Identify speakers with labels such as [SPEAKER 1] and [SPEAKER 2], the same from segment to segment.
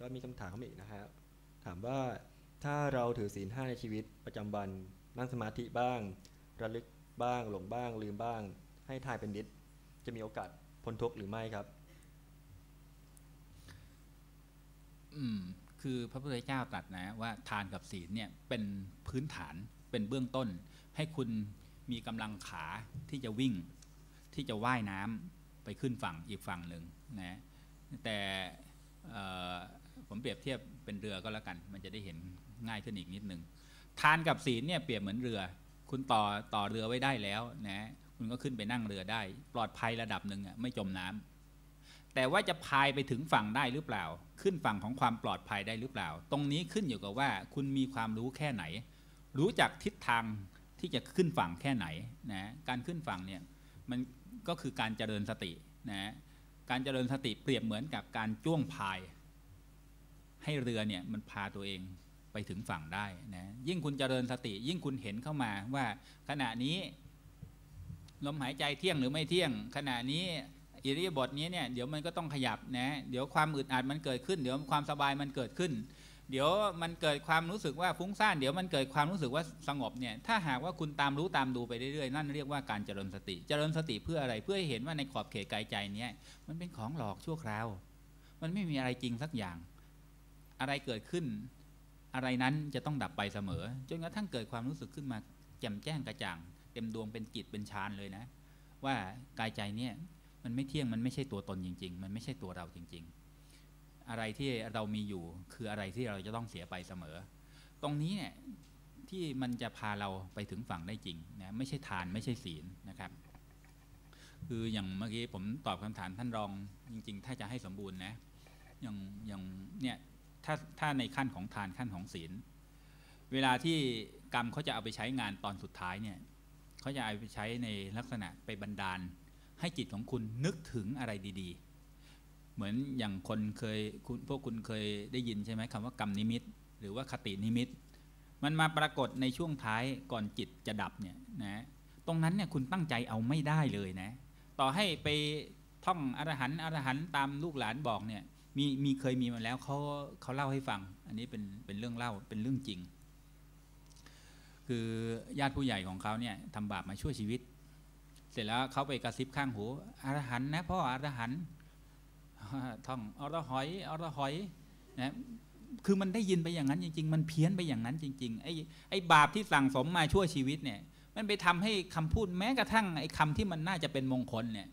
[SPEAKER 1] ก็มีคำถามเข้ามาอีกนะฮะถามว่าถ้าเราถือศีลห้าในชีวิตประจำวันนั่งสมาธิบ้าง ระลึกบ้าง หลงบ้าง ลืมบ้าง ให้ทายเป็นนิด จะมีโอกาสพ้นทุกข์หรือไม่ครับ
[SPEAKER 2] อืม คือพระพุทธเจ้าตรัสนะว่าทานกับศีลเนี่ยเป็นพื้นฐานเป็นเบื้องต้น ให้คุณมีกำลังขาที่จะวิ่ง ที่จะว่ายน้ำไปขึ้นฝั่งอีกฝั่งหนึ่งนะแต่ ผมเปรียบเทียบเป็นเรือก็แล้วกัน มันจะได้เห็นง่ายขึ้นอีกนิดนึงทานกับศีลเนี่ยเปรียบเหมือนเรือ คุณต่อต่อเรือไว้ได้แล้วนะคุณก็ขึ้นไปนั่งเรือได้ ปลอดภัยระดับหนึ่งอะไม่จมน้ำแต่ว่าจะพายไปถึงฝั่งได้หรือเปล่า ขึ้นฝั่งของความปลอดภัยได้หรือเปล่า ตรงนี้ขึ้นอยู่กับว่าคุณมีความรู้แค่ไหน รู้จักทิศทางที่จะขึ้นฝั่งแค่ไหนนะการขึ้นฝั่งเนี่ยมันก็คือการเจริญสตินะการเจริญสติเปรียบเหมือนกับการจ้วงพาย ให้เรือเนี่ยมันพาตัวเองไปถึงฝั่งได้นะยิ่งคุณเจริญสติ ยิ่งคุณเห็นเข้ามาว่าขณะนี้ลมหายใจเที่ยงหรือไม่เที่ยง ขณะนี้อิริยาบถนี้เนี่ยเดี๋ยวมันก็ต้องขยับนะเดี๋ยวความอึดอัดมันเกิดขึ้น เดี๋ยวความสบายมันเกิดขึ้น เดี๋ยวมันเกิดความรู้สึกว่าฟุ้งซ่านเดี๋ยวมันเกิดความรู้สึกว่าสงบเนี่ยถ้าหากว่าคุณตามรู้ตามดูไปเรื่อยๆนั่นเรียกว่าการเจริญสติ เจริญสติเพื่ออะไรเพื่อให้เห็นว่าในขอบเขตกายใจเนี่ยมันเป็นของหลอกชั่วคราว มันไม่มีอะไรจริงสักอย่าง อะไรเกิดขึ้น อะไรนั้นจะต้องดับไปเสมอ จนกระทั่งเกิดความรู้สึกขึ้นมาแจ่มแจ้งกระจ่าง เต็มดวงเป็นจิตเป็นฌานเลยนะ ว่ากายใจเนี่ยมันไม่เที่ยงมันไม่ใช่ตัวตนจริง ๆ มันไม่ใช่ตัวเราจริง ๆ อะไรที่เรามีอยู่คืออะไรที่เราจะต้องเสียไปเสมอ ตรงนี้เนี่ยที่มันจะพาเราไปถึงฝั่งได้จริงนะไม่ใช่ทานไม่ใช่ศีลนะครับ คืออย่างเมื่อกี้ผมตอบคำถามท่านรองจริง ๆ ถ้าจะให้สมบูรณ์นะอย่างอย่างเนี่ย ถ้าถ้าในขั้นของทานขั้นของศีล เวลาที่กรรมเขาจะเอาไปใช้งานตอนสุดท้ายเนี่ยเขาจะเอาไปใช้ในลักษณะไปบันดาล ให้จิตของคุณนึกถึงอะไรดี ๆ เหมือนอย่างคนเคยคุณพวกคุณเคยได้ยินใช่ไหมคำว่ากรรมนิมิต หรือว่าคตินิมิต มันมาปรากฏในช่วงท้ายก่อนจิตจะดับเนี่ยนะตรงนั้นเนี่ยคุณตั้งใจเอาไม่ได้เลยนะ ต่อให้ไปท่องอรหันต์อรหันต์ตามลูกหลานบอกเนี่ย มีมีเคยมีมาแล้วเขาเขาเล่าให้ฟัง อันนี้เป็นเป็นเรื่องเล่าเป็นเรื่องจริง คือญาติผู้ใหญ่ของเขาเนี่ยทำบาปมาช่วยชีวิต เสร็จแล้วเขาไปกระซิบข้างหูอรหันนะพ่ออรหันท่องอรหอยอรหอยนะคือมันได้ยินไปอย่างนั้นจริง ๆ มันเพี้ยนไปอย่างนั้นจริงๆไอ้ไอ้บาปที่สั่งสมมาช่วยชีวิตเนี่ย มันไปทำให้คำพูดแม้กระทั่งไอ้คำที่มันน่าจะเป็นมงคลเนี่ย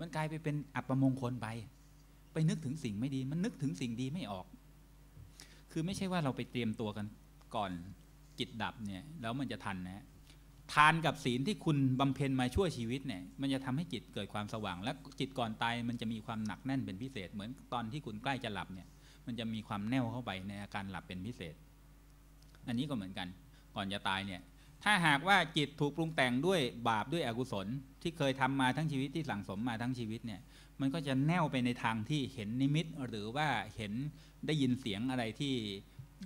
[SPEAKER 2] มันกลายไปเป็นอัปมงคลไป ไปนึกถึงสิ่งไม่ดี มันนึกถึงสิ่งดีไม่ออก คือไม่ใช่ว่าเราไปเตรียมตัวกันก่อนจิตดับเนี่ยแล้วมันจะทันนะทานกับศีลที่คุณบำเพ็ญมาช่วยชีวิตเนี่ยมันจะทำให้จิตเกิดความสว่าง และจิตก่อนตายมันจะมีความหนักแน่นเป็นพิเศษ เหมือนตอนที่คุณใกล้จะหลับเนี่ยมันจะมีความแน่วเข้าไปในอาการหลับเป็นพิเศษ อันนี้ก็เหมือนกัน ก่อนจะตายเนี่ย ถ้าหากว่าจิตถูกปรุงแต่งด้วยบาปด้วยอกุศล ที่เคยทำมาทั้งชีวิตที่สั่งสมมาทั้งชีวิตเนี่ยมันก็จะแน่วไปในทางที่เห็นนิมิตหรือว่าเห็นได้ยินเสียงอะไรที่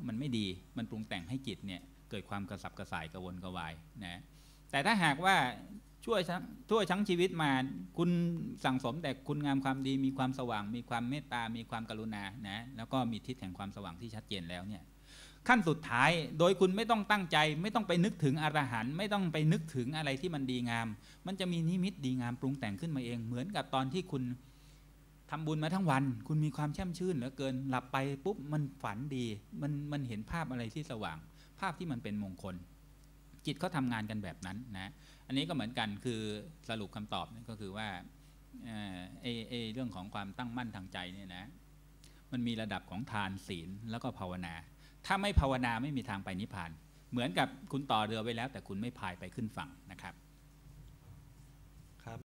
[SPEAKER 2] มันไม่ดีมันปรุงแต่งให้จิตเนี่ยเกิดความกระสับกระส่ายกระวนกระวายนะแต่ถ้าหากว่าช่วยทั่วทั้งชีวิตมา คุณสั่งสมแต่คุณงามความดีมีความสว่าง มีความเมตตา มีความกรุณานะแล้วก็มีทิศแห่งความสว่างที่ชัดเจนแล้วเนี่ย ขั้นสุดท้ายโดยคุณไม่ต้องตั้งใจ ไม่ต้องไปนึกถึงอรหันต์ไม่ต้องไปนึกถึงอะไรที่มันดีงาม มันจะมีนิมิตดีงามปรุงแต่งขึ้นมาเอง เหมือนกับตอนที่คุณทำบุญมาทั้งวัน คุณมีความแช่มชื่นเหลือเกินหลับไปปุ๊บมันฝันดีมันมันเห็นภาพอะไรที่สว่าง ภาพที่มันเป็นมงคล จิตเขาทางานกันแบบนั้นนะอันนี้ก็เหมือนกันคือสรุปคำตอบนี่ก็คือว่าเอเอเรื่องของความตั้งมั่นทางใจเนี่ยนะมันมีระดับของทานศีลแล้วก็ภาวนา ถ้าไม่ภาวนาไม่มีทางไปนิพพาน เหมือนกับคุณต่อเรือไว้แล้ว แต่คุณไม่พายไปขึ้นฝั่งนะครับ